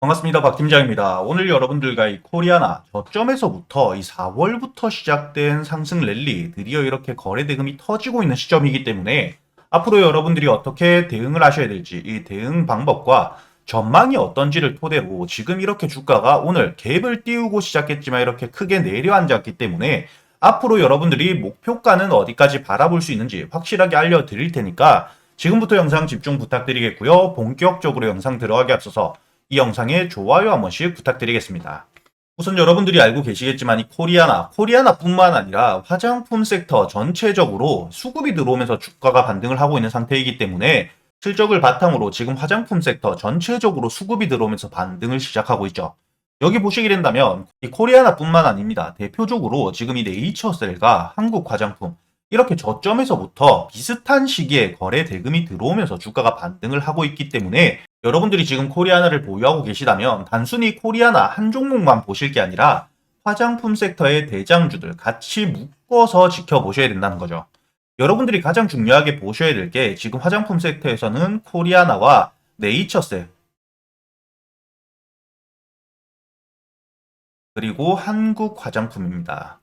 반갑습니다. 박 팀장입니다. 오늘 여러분들과 이 코리아나 저점에서부터 이 4월부터 시작된 상승 랠리 드디어 이렇게 거래 대금이 터지고 있는 시점이기 때문에 앞으로 여러분들이 어떻게 대응을 하셔야 될지 이 대응 방법과 전망이 어떤지를 토대로 지금 이렇게 주가가 오늘 갭을 띄우고 시작했지만 이렇게 크게 내려앉았기 때문에 앞으로 여러분들이 목표가는 어디까지 바라볼 수 있는지 확실하게 알려드릴 테니까 지금부터 영상 집중 부탁드리겠고요. 본격적으로 영상 들어가기 앞서서 이 영상에 좋아요 한 번씩 부탁드리겠습니다. 우선 여러분들이 알고 계시겠지만 이 코리아나, 코리아나뿐만 아니라 화장품 섹터 전체적으로 수급이 들어오면서 주가가 반등을 하고 있는 상태이기 때문에 실적을 바탕으로 지금 화장품 섹터 전체적으로 수급이 들어오면서 반등을 시작하고 있죠. 여기 보시게 된다면 이 코리아나뿐만 아닙니다. 대표적으로 지금 이 네이처셀과 한국 화장품 이렇게 저점에서부터 비슷한 시기에 거래 대금이 들어오면서 주가가 반등을 하고 있기 때문에 여러분들이 지금 코리아나를 보유하고 계시다면 단순히 코리아나 한 종목만 보실 게 아니라 화장품 섹터의 대장주들 같이 묶어서 지켜보셔야 된다는 거죠. 여러분들이 가장 중요하게 보셔야 될 게 지금 화장품 섹터에서는 코리아나와 네이처셀 그리고 한국 화장품입니다.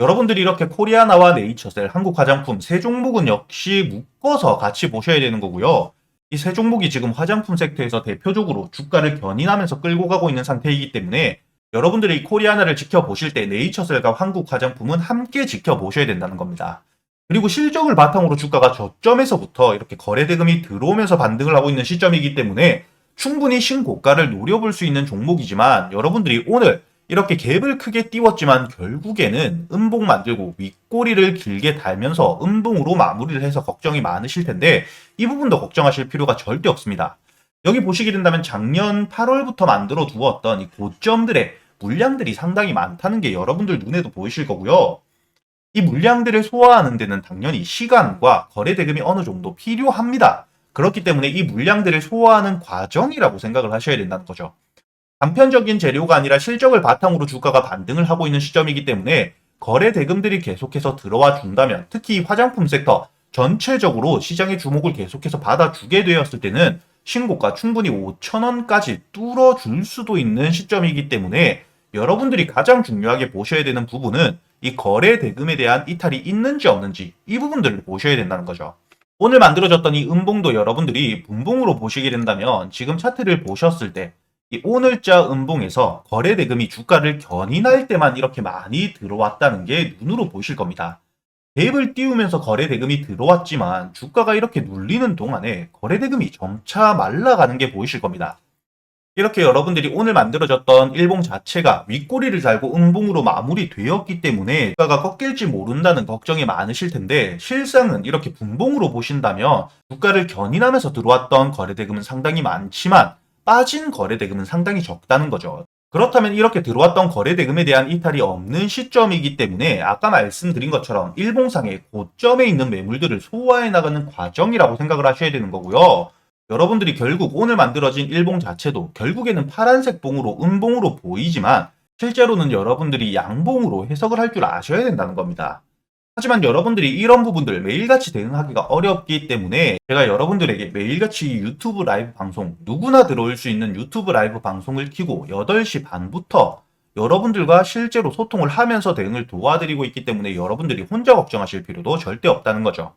여러분들이 이렇게 코리아나와 네이처셀, 한국 화장품 세 종목은 역시 묶어서 같이 보셔야 되는 거고요. 이 세 종목이 지금 화장품 섹터에서 대표적으로 주가를 견인하면서 끌고 가고 있는 상태이기 때문에 여러분들이 이 코리아나를 지켜보실 때 네이처셀과 한국 화장품은 함께 지켜보셔야 된다는 겁니다. 그리고 실적을 바탕으로 주가가 저점에서부터 이렇게 거래 대금이 들어오면서 반등을 하고 있는 시점이기 때문에 충분히 신고가를 노려볼 수 있는 종목이지만 여러분들이 오늘 이렇게 갭을 크게 띄웠지만 결국에는 음봉 만들고 윗꼬리를 길게 달면서 음봉으로 마무리를 해서 걱정이 많으실 텐데 이 부분도 걱정하실 필요가 절대 없습니다. 여기 보시게 된다면 작년 8월부터 만들어 두었던 이 고점들의 물량들이 상당히 많다는 게 여러분들 눈에도 보이실 거고요. 이 물량들을 소화하는 데는 당연히 시간과 거래 대금이 어느 정도 필요합니다. 그렇기 때문에 이 물량들을 소화하는 과정이라고 생각을 하셔야 된다는 거죠. 단편적인 재료가 아니라 실적을 바탕으로 주가가 반등을 하고 있는 시점이기 때문에 거래 대금들이 계속해서 들어와 준다면 특히 화장품 섹터 전체적으로 시장의 주목을 계속해서 받아주게 되었을 때는 신고가 충분히 5천원까지 뚫어줄 수도 있는 시점이기 때문에 여러분들이 가장 중요하게 보셔야 되는 부분은 이 거래 대금에 대한 이탈이 있는지 없는지 이 부분들을 보셔야 된다는 거죠. 오늘 만들어졌던 이 음봉도 여러분들이 분봉으로 보시게 된다면 지금 차트를 보셨을 때이 오늘자 음봉에서 거래 대금이 주가를 견인할 때만 이렇게 많이 들어왔다는 게 눈으로 보이실 겁니다. 갭을 띄우면서 거래 대금이 들어왔지만 주가가 이렇게 눌리는 동안에 거래 대금이 점차 말라가는 게 보이실 겁니다. 이렇게 여러분들이 오늘 만들어졌던 일봉 자체가 윗꼬리를 달고 음봉으로 마무리되었기 때문에 주가가 꺾일지 모른다는 걱정이 많으실 텐데 실상은 이렇게 분봉으로 보신다면 주가를 견인하면서 들어왔던 거래대금은 상당히 많지만 빠진 거래 대금은 상당히 적다는 거죠. 그렇다면 이렇게 들어왔던 거래 대금에 대한 이탈이 없는 시점이기 때문에 아까 말씀드린 것처럼 일봉상의 고점에 있는 매물들을 소화해 나가는 과정이라고 생각을 하셔야 되는 거고요. 여러분들이 결국 오늘 만들어진 일봉 자체도 결국에는 파란색 봉으로 음봉으로 보이지만 실제로는 여러분들이 양봉으로 해석을 할 줄 아셔야 된다는 겁니다. 하지만 여러분들이 이런 부분들 매일같이 대응하기가 어렵기 때문에 제가 여러분들에게 매일같이 유튜브 라이브 방송 누구나 들어올 수 있는 유튜브 라이브 방송을 키고 8시 반부터 여러분들과 실제로 소통을 하면서 대응을 도와드리고 있기 때문에 여러분들이 혼자 걱정하실 필요도 절대 없다는 거죠.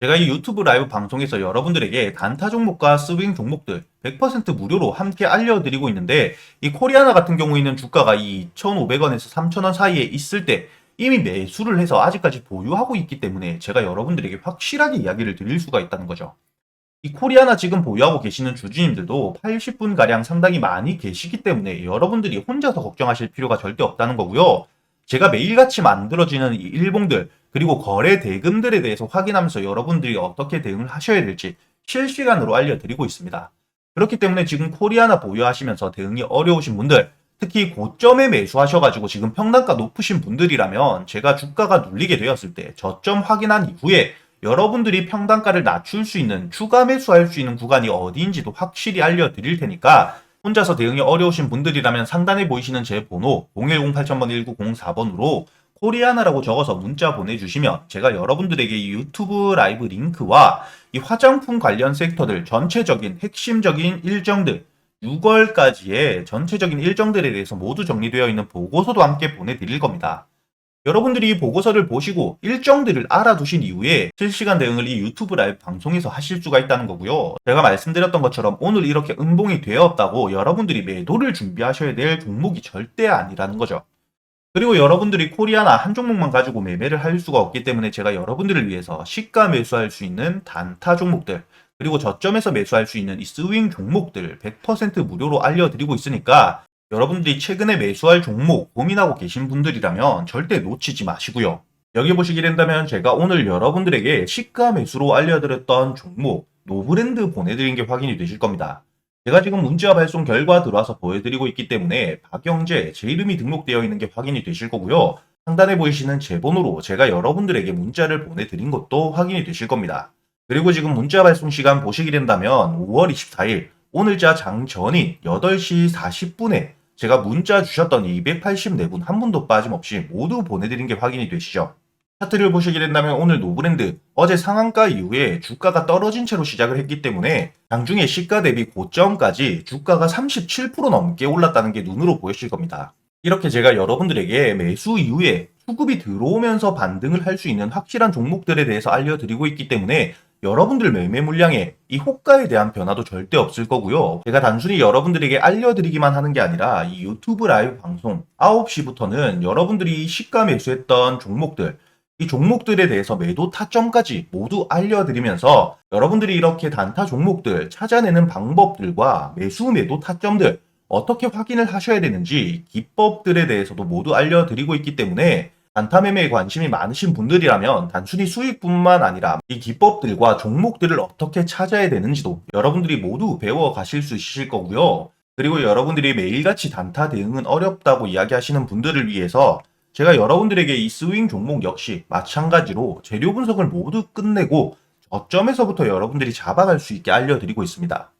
제가 이 유튜브 라이브 방송에서 여러분들에게 단타 종목과 스윙 종목들 100% 무료로 함께 알려드리고 있는데 이 코리아나 같은 경우에는 주가가 이 2,500원에서 3,000원 사이에 있을 때 이미 매수를 해서 아직까지 보유하고 있기 때문에 제가 여러분들에게 확실하게 이야기를 드릴 수가 있다는 거죠. 이 코리아나 지금 보유하고 계시는 주주님들도 80분가량 상당히 많이 계시기 때문에 여러분들이 혼자서 걱정하실 필요가 절대 없다는 거고요. 제가 매일같이 만들어지는 이 일봉들 그리고 거래 대금들에 대해서 확인하면서 여러분들이 어떻게 대응을 하셔야 될지 실시간으로 알려드리고 있습니다. 그렇기 때문에 지금 코리아나 보유하시면서 대응이 어려우신 분들, 특히 고점에 매수하셔가지고 지금 평단가 높으신 분들이라면 제가 주가가 눌리게 되었을 때 저점 확인한 이후에 여러분들이 평단가를 낮출 수 있는 추가 매수할 수 있는 구간이 어디인지도 확실히 알려드릴 테니까 혼자서 대응이 어려우신 분들이라면 상단에 보이시는 제 번호 010-8000번 1904번으로 코리아나라고 적어서 문자 보내주시면 제가 여러분들에게 이 유튜브 라이브 링크와 이 화장품 관련 섹터들 전체적인 핵심적인 일정들 6월까지의 전체적인 일정들에 대해서 모두 정리되어 있는 보고서도 함께 보내드릴 겁니다. 여러분들이 이 보고서를 보시고 일정들을 알아두신 이후에 실시간 대응을 이 유튜브 라이브 방송에서 하실 수가 있다는 거고요. 제가 말씀드렸던 것처럼 오늘 이렇게 응봉이 되었다고 여러분들이 매도를 준비하셔야 될 종목이 절대 아니라는 거죠. 그리고 여러분들이 코리아나 한 종목만 가지고 매매를 할 수가 없기 때문에 제가 여러분들을 위해서 시가 매수할 수 있는 단타 종목들 그리고 저점에서 매수할 수 있는 이 스윙 종목들 100% 무료로 알려드리고 있으니까 여러분들이 최근에 매수할 종목 고민하고 계신 분들이라면 절대 놓치지 마시고요. 여기 보시게 된다면 제가 오늘 여러분들에게 시가 매수로 알려드렸던 종목 노브랜드 보내드린 게 확인이 되실 겁니다. 제가 지금 문자 발송 결과 들어와서 보여드리고 있기 때문에 박영재 제 이름이 등록되어 있는 게 확인이 되실 거고요. 상단에 보이시는 제 번호로 제가 여러분들에게 문자를 보내드린 것도 확인이 되실 겁니다. 그리고 지금 문자 발송 시간 보시게 된다면 5월 24일 오늘자 장전인 8시 40분에 제가 문자 주셨던 284분 한 분도 빠짐없이 모두 보내드린 게 확인이 되시죠. 차트를 보시게 된다면 오늘 노브랜드 어제 상한가 이후에 주가가 떨어진 채로 시작을 했기 때문에 장중에 시가 대비 고점까지 주가가 37% 넘게 올랐다는 게 눈으로 보이실 겁니다. 이렇게 제가 여러분들에게 매수 이후에 수급이 들어오면서 반등을 할 수 있는 확실한 종목들에 대해서 알려드리고 있기 때문에 여러분들 매매 물량에 이 호가에 대한 변화도 절대 없을 거고요. 제가 단순히 여러분들에게 알려드리기만 하는 게 아니라 이 유튜브 라이브 방송 9시부터는 여러분들이 시가 매수했던 종목들 이 종목들에 대해서 매도 타점까지 모두 알려드리면서 여러분들이 이렇게 단타 종목들 찾아내는 방법들과 매수 매도 타점들 어떻게 확인을 하셔야 되는지 기법들에 대해서도 모두 알려드리고 있기 때문에 단타 매매에 관심이 많으신 분들이라면 단순히 수익뿐만 아니라 이 기법들과 종목들을 어떻게 찾아야 되는지도 여러분들이 모두 배워 가실 수 있으실 거고요. 그리고 여러분들이 매일같이 단타 대응은 어렵다고 이야기하시는 분들을 위해서 제가 여러분들에게 이 스윙 종목 역시 마찬가지로 재료 분석을 모두 끝내고 저점에서부터 여러분들이 잡아갈 수 있게 알려드리고 있습니다.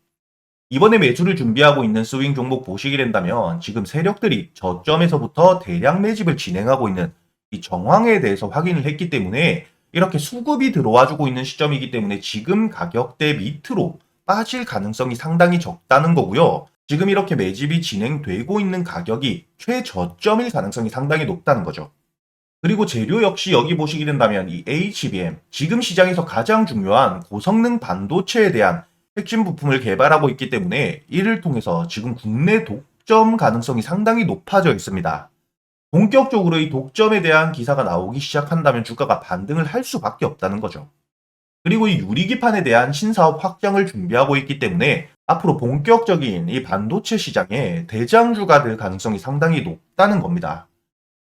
이번에 매수를 준비하고 있는 스윙 종목 보시게 된다면 지금 세력들이 저점에서부터 대량 매집을 진행하고 있는 이 정황에 대해서 확인을 했기 때문에 이렇게 수급이 들어와주고 있는 시점이기 때문에 지금 가격대 밑으로 빠질 가능성이 상당히 적다는 거고요. 지금 이렇게 매집이 진행되고 있는 가격이 최저점일 가능성이 상당히 높다는 거죠. 그리고 재료 역시 여기 보시게 된다면 이 HBM, 지금 시장에서 가장 중요한 고성능 반도체에 대한 핵심 부품을 개발하고 있기 때문에 이를 통해서 지금 국내 독점 가능성이 상당히 높아져 있습니다. 본격적으로 이 독점에 대한 기사가 나오기 시작한다면 주가가 반등을 할 수밖에 없다는 거죠. 그리고 이 유리기판에 대한 신사업 확장을 준비하고 있기 때문에 앞으로 본격적인 이 반도체 시장에 대장주가 될 가능성이 상당히 높다는 겁니다.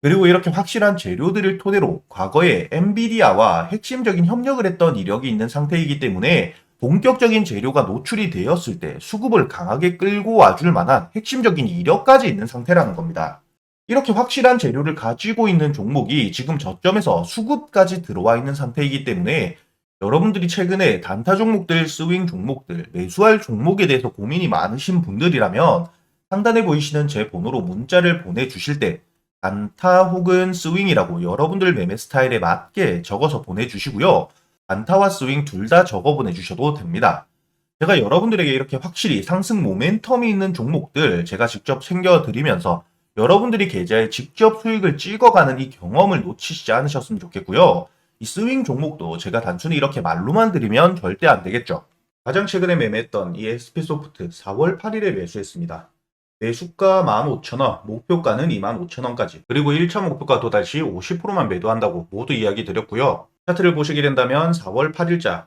그리고 이렇게 확실한 재료들을 토대로 과거에 엔비디아와 핵심적인 협력을 했던 이력이 있는 상태이기 때문에 본격적인 재료가 노출이 되었을 때 수급을 강하게 끌고 와줄 만한 핵심적인 이력까지 있는 상태라는 겁니다. 이렇게 확실한 재료를 가지고 있는 종목이 지금 저점에서 수급까지 들어와 있는 상태이기 때문에 여러분들이 최근에 단타 종목들, 스윙 종목들, 매수할 종목에 대해서 고민이 많으신 분들이라면 상단에 보이시는 제 번호로 문자를 보내주실 때 단타 혹은 스윙이라고 여러분들 매매 스타일에 맞게 적어서 보내주시고요. 단타와 스윙 둘 다 적어 보내주셔도 됩니다. 제가 여러분들에게 이렇게 확실히 상승 모멘텀이 있는 종목들 제가 직접 챙겨드리면서 여러분들이 계좌에 직접 수익을 찍어가는 이 경험을 놓치시지 않으셨으면 좋겠고요. 이 스윙 종목도 제가 단순히 이렇게 말로만 드리면 절대 안 되겠죠. 가장 최근에 매매했던 이 SP소프트 4월 8일에 매수했습니다. 매수가 15,000원, 목표가는 25,000원까지, 그리고 1차 목표가 도달 시 50%만 매도한다고 모두 이야기 드렸고요. 차트를 보시게 된다면 4월 8일자,